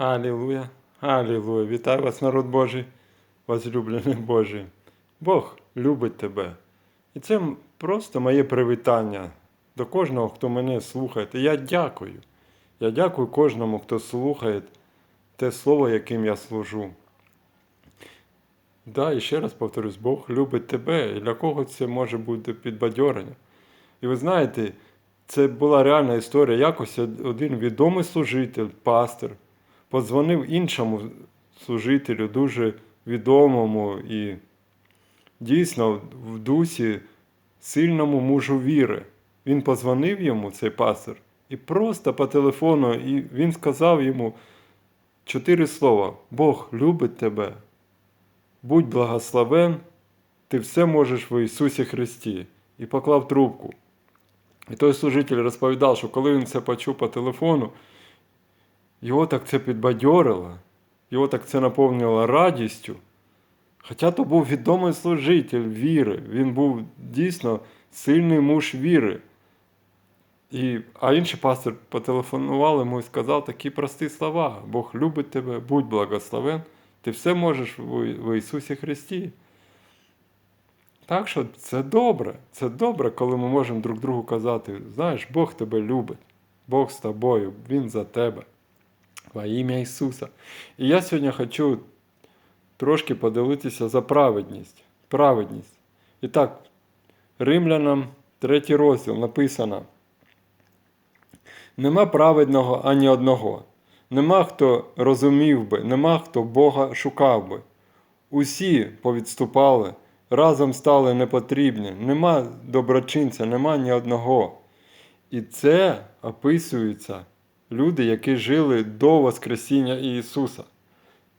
Алілуя, Алілуя. Вітаю вас, народ Божий, возлюблений Божий. Бог любить тебе. І це просто моє привітання до кожного, хто мене слухає. І я дякую. Я дякую кожному, хто слухає те слово, яким я служу. Да, і ще раз повторюсь, Бог любить тебе. І для кого це може бути підбадьорення? І ви знаєте, це була реальна історія. Якось один відомий служитель, пастор, подзвонив іншому служителю, дуже відомому і дійсно в дусі сильному мужу віри. Він позвонив йому, цей пастор, і просто по телефону, і він сказав йому чотири слова: Бог любить тебе, будь благословен, ти все можеш в Ісусі Христі. І поклав трубку. І той служитель розповідав, що коли він це почув по телефону, його так це підбадьорило, його так це наповнило радістю. Хоча то був відомий служитель віри, він був дійсно сильний муж віри. І, а інший пастор потелефонував йому і сказав такі прості слова: Бог любить тебе, будь благословен, ти все можеш в, Ісусі Христі. Так що це добре, це добре, коли ми можемо друг другу казати, знаєш, Бог тебе любить, Бог з тобою, Він за тебе. Во ім'я Ісуса. І я сьогодні хочу трошки поділитися за праведність. Праведність. І так, Римлянам, третій розділ написано: Нема праведного ані одного, нема хто розумів би, нема хто Бога шукав би. Усі повідступали, разом стали непотрібні, нема доброчинця, нема ні одного. І це описуються люди, які жили до Воскресіння Ісуса.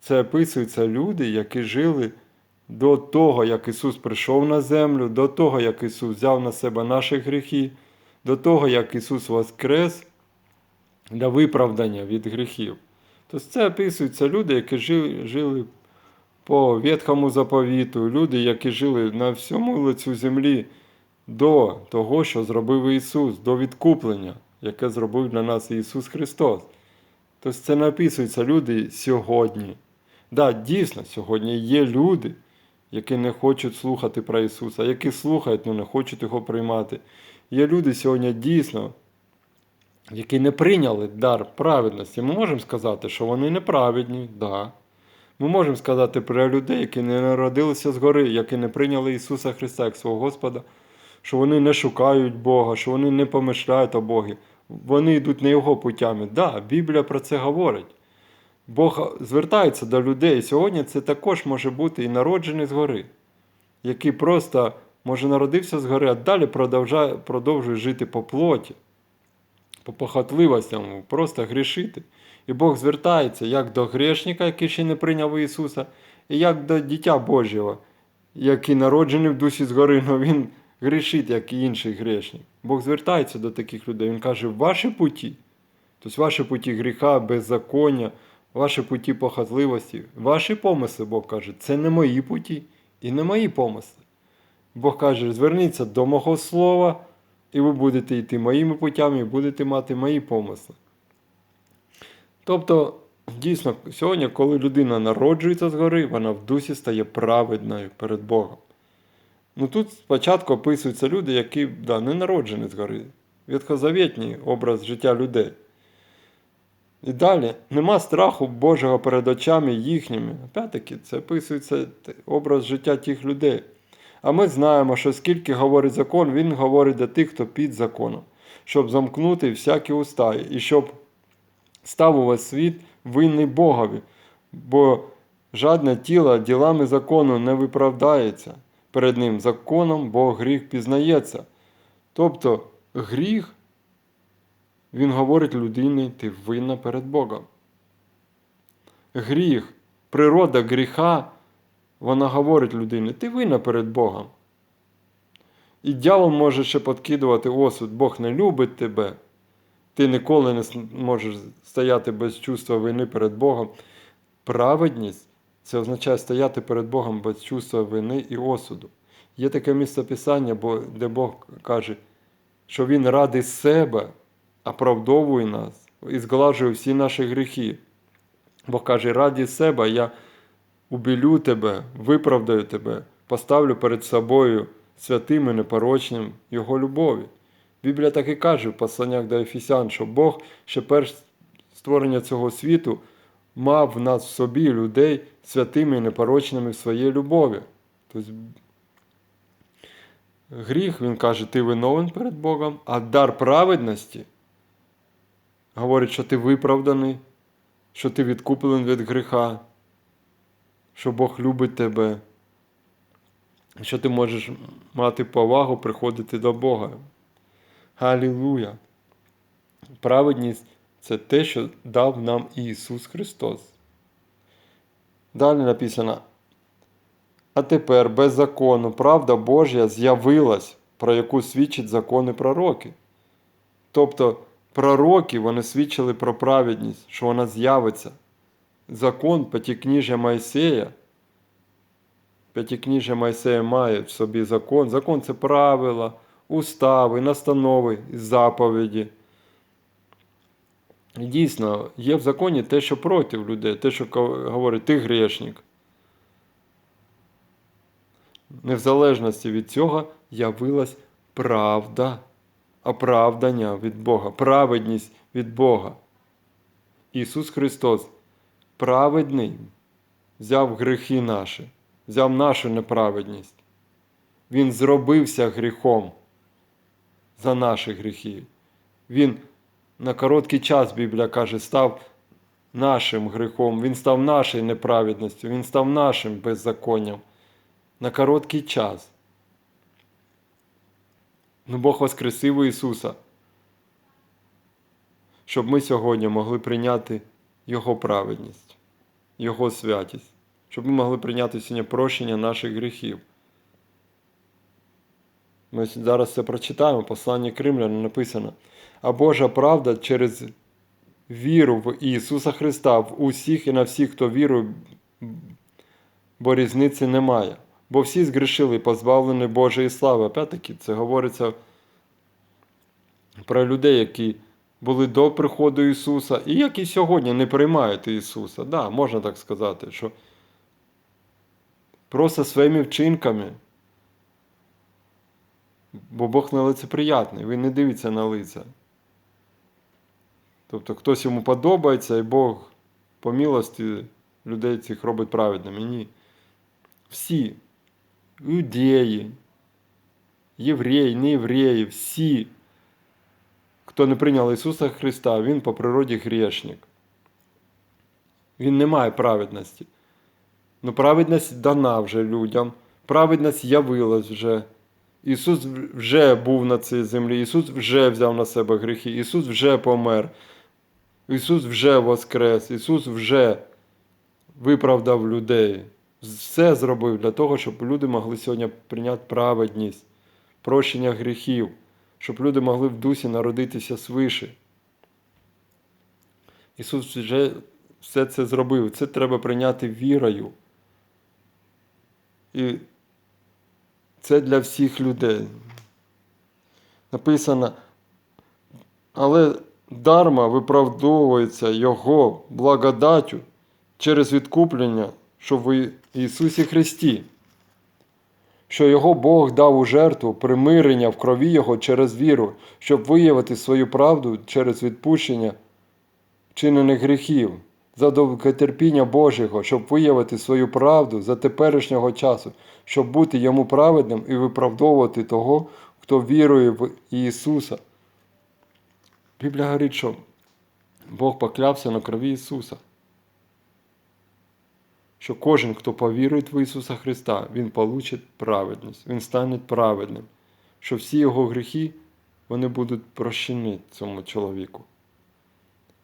Це описуються люди, які жили до того, як Ісус прийшов на землю, до того, як Ісус взяв на себе наші гріхи, до того, як Ісус воскрес для виправдання від гріхів. Тобто це описуються люди, які жили, жили по Ветхому заповіту, люди, які жили на всьому лицю землі до того, що зробив Ісус, до відкуплення, яке зробив для нас Ісус Христос. Тобто це не описуються люди сьогодні. Да, дійсно, сьогодні є люди, які не хочуть слухати про Ісуса, які слухають, але не хочуть його приймати. Є люди сьогодні дійсно, які не прийняли дар праведності. Ми можемо сказати, що вони неправедні, да. Ми можемо сказати про людей, які не народилися згори, які не прийняли Ісуса Христа як свого Господа, що вони не шукають Бога, що вони не помишляють о Богі. Вони йдуть не Його путями. Да, Біблія про це говорить. Бог звертається до людей. Сьогодні це також може бути і народжений згори, який просто, може, народився згори, а далі продовжує, продовжує жити по плоті, по похотливостям, просто грішити. І Бог звертається як до грешника, який ще не прийняв Ісуса, і як до дитя Божого, який народжений в дусі згори, але він грішить, як і інший грешник. Бог звертається до таких людей. Він каже, ваші путі, тобто ваші путі гріха, беззаконня, ваші путі похотливості, ваші помисли, Бог каже, це не мої путі і не мої помисли. Бог каже, зверніться до мого слова, і ви будете йти моїми путями, і будете мати мої помисли. Тобто, дійсно, сьогодні, коли людина народжується згори, вона в дусі стає праведною перед Богом. Ну тут спочатку описуються люди, які да, не народжені згори, ветхозавітній образ життя людей. І далі нема страху Божого перед очами їхніми. Опять-таки, це описується образ життя тих людей. А ми знаємо, що скільки говорить закон, він говорить до тих, хто під законом, щоб замкнути всякі уста, і щоб став увесь світ винний Богові, бо жадне тіло ділами закону не виправдається. Перед ним законом, бо гріх пізнається. Тобто гріх, він говорить людині, ти винна перед Богом. Гріх, природа гріха, вона говорить людині, ти винна перед Богом. І дьявол може ще подкидувати осуд, Бог не любить тебе. Ти ніколи не можеш стояти без чувства вини перед Богом. Праведність це означає стояти перед Богом без чувства вини і осуду. Є таке місце Писання, де Бог каже, що Він ради себе оправдовує нас і згладжує всі наші гріхи. Бог каже, раді себе я убілю тебе, виправдаю тебе, поставлю перед собою святим і непорочним Його любові. Біблія так і каже в посланнях до Ефесян, що Бог ще перш створення цього світу мав в нас в собі людей святими і непорочними в своїй любові. Тобто гріх, він каже, ти виновен перед Богом, а дар праведності говорить, що ти виправданий, що ти відкуплений від гріха, що Бог любить тебе, що ти можеш мати повагу, приходити до Бога. Галілуя! Праведність це те, що дав нам Ісус Христос. Далі написано. А тепер без закону правда Божя з'явилась, про яку свідчать закони пророки. Тобто пророки вони свідчили про праведність, що вона з'явиться. Закон П'ятикніжжя Майсея. П'ятикніжжя Майсея має в собі закон. Закон це правила, устави, настанови, заповіді. Дійсно, є в законі те, що проти людей, те, що говорить, ти грешник. Не в залежності від цього явилась правда, оправдання від Бога, праведність від Бога. Ісус Христос, праведний, взяв гріхи наші, взяв нашу неправедність. Він зробився гріхом за наші гріхи. Він на короткий час, Біблія каже, став нашим гріхом, Він став нашою неправедністю, Він став нашим беззаконням на короткий час. Ну Бог воскресив Ісуса, щоб ми сьогодні могли прийняти Його праведність, Його святість, щоб ми могли прийняти сьогодні прощення наших гріхів. Ми зараз це прочитаємо, послання Кримлян написано. А Божа правда через віру в Ісуса Христа в усіх і на всіх, хто вірує, бо різниці немає. Бо всі згрішили, позбавлені Божої слави. Опять-таки, це говориться про людей, які були до приходу Ісуса, і які сьогодні не приймають Ісуса. Да, можна так сказати, що просто своїми вчинками. Бо Бог не лицеприятний, він не дивиться на лиця. Тобто хтось йому подобається, і Бог по милості людей цих робить праведними. Ні. Всі іудеї, євреї, не євреї, всі, хто не прийняв Ісуса Христа, Він по природі грішник. Він не має праведності. Ну, праведність дана вже людям, праведність явилась вже. Ісус вже був на цій землі, Ісус вже взяв на себе гріхи, Ісус вже помер, Ісус вже воскрес, Ісус вже виправдав людей. Все зробив для того, щоб люди могли сьогодні прийняти праведність, прощення гріхів, щоб люди могли в дусі народитися свише. Ісус вже все це зробив. Це треба прийняти вірою. І це для всіх людей. Написано, але дарма виправдовується Його благодаттю через відкуплення, що в Ісусі Христі, що Його Бог дав у жертву примирення в крові Його через віру, щоб виявити свою правду через відпущення вчинених гріхів за довготерпіння Божого, щоб виявити свою правду за теперішнього часу, щоб бути йому праведним і виправдовувати того, хто вірує в Ісуса. Біблія говорить, що Бог поклявся на крові Ісуса. Що кожен, хто повірує в Ісуса Христа, Він получить праведність, Він стане праведним, що всі його гріхи вони будуть прощені цьому чоловіку.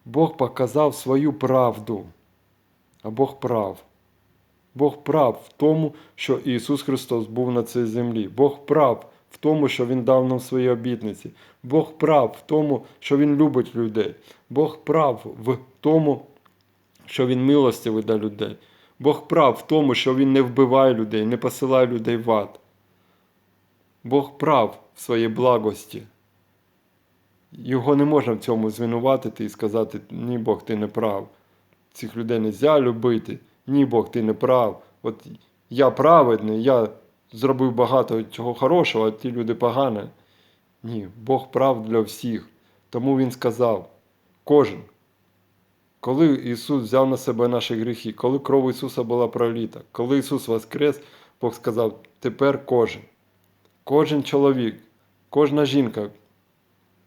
Бог показав свою правду, а Бог прав. Бог прав в тому, що Ісус Христос був на цій землі. Бог прав в тому, що Він дав нам свої обітниці. Бог прав в тому, що Він любить людей. Бог прав в тому, що Він милостивий до людей. Бог прав в тому, що Він не вбиває людей, не посилає людей в ад. Бог прав в своїй благості. Його не можна в цьому звинуватити і сказати, ні Бог, ти не прав. цих людей не можна любити. Ні, Бог, ти не прав. От я праведний, я зробив багато чого хорошого, а ті люди погані. Ні, Бог прав для всіх. Тому Він сказав, кожен. Коли Ісус взяв на себе наші гріхи, коли кров Ісуса була проліта, коли Ісус воскрес, Бог сказав, тепер кожен. Кожен чоловік, кожна жінка,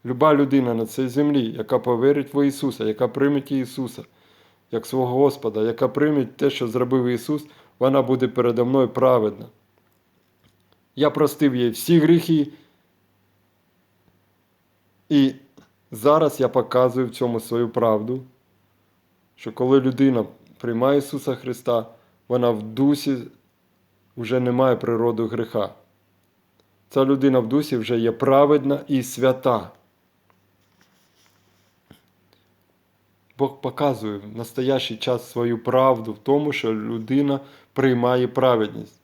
люба людина на цій землі, яка повірить в Ісуса, яка прийме Ісуса як свого Господа, яка прийме те, що зробив Ісус, вона буде передо мною праведна. Я простив їй всі гріхи, і зараз я показую в цьому свою правду, що коли людина приймає Ісуса Христа, вона в дусі вже не має природу гріха. Ця людина в дусі вже є праведна і свята. Бог показує в настоящий час свою правду в тому, що людина приймає праведність.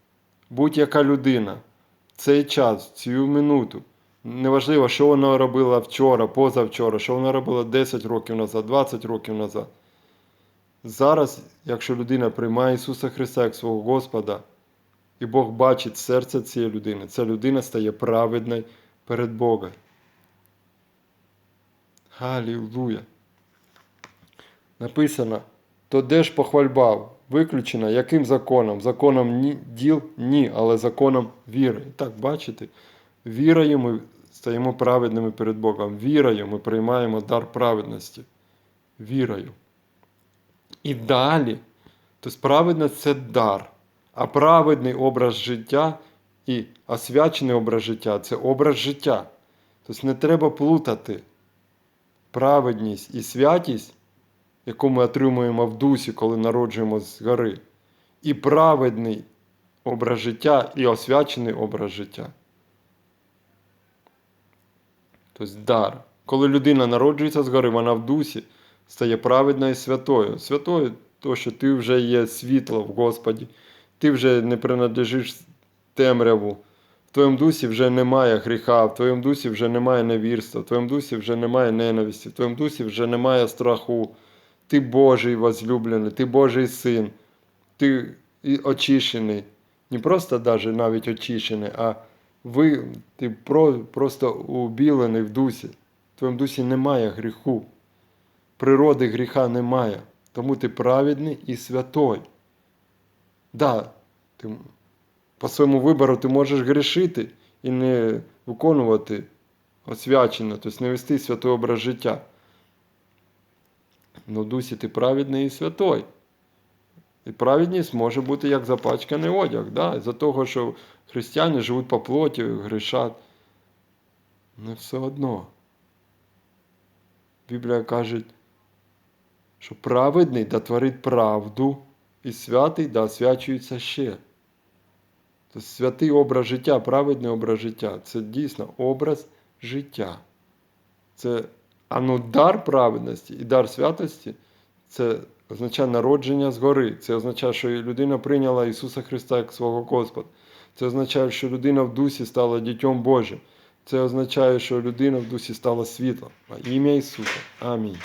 Будь-яка людина цей час, цю минуту, неважливо, що вона робила вчора, позавчора, що вона робила 10 років назад, 20 років назад. Зараз, якщо людина приймає Ісуса Христа як свого Господа, і Бог бачить серце цієї людини, ця людина стає праведною перед Богом. Халілуя! Написано, то де ж похвальба? Виключена яким законом? Законом ні, діл ні, але законом віри. Так, бачите, вірою ми стаємо праведними перед Богом. Вірою ми приймаємо дар праведності. Вірою. І далі, тобто праведність це дар, а праведний образ життя і освячений образ життя це образ життя. Тобто не треба плутати праведність і святість яку ми отримуємо в дусі, коли народжуємо з гори, і праведний образ життя, і освячений образ життя. Тобто дар. Коли людина народжується з гори, вона в дусі стає праведною і святою. Святою, то, що ти вже є світло в Господі, ти вже не принадлежиш темряву. В твоєму дусі вже немає гріха, в твоєму дусі вже немає невірства, в твоєму дусі вже немає ненависті, в твоєму дусі вже немає страху. Ти Божий возлюблений, ти Божий син, ти очищений. Не просто даже навіть очищений, а ви, ти про, просто убілений в дусі. В твоєму дусі немає гріху. Природи гріха немає. Тому ти праведний і святой. Да, ти, по своєму вибору ти можеш грішити і не виконувати освячено, тобто не вести святий образ життя. Ну, дусі ти праведний і святой. І праведність може бути як запачканий одяг. Да? За того, що християни живуть по плоті, грішать. Не все одно. Біблія каже, що праведний да творить правду, і святий да освячується ще. Тобто святий образ життя, праведний образ життя це дійсно образ життя. Це а ну дар праведності і дар святості це означає народження згори. Це означає, що людина прийняла Ісуса Христа як свого Господа. Це означає, що людина в дусі стала дітьом Божим. Це означає, що людина в дусі стала світлом. А ім'я Ісуса. Амінь.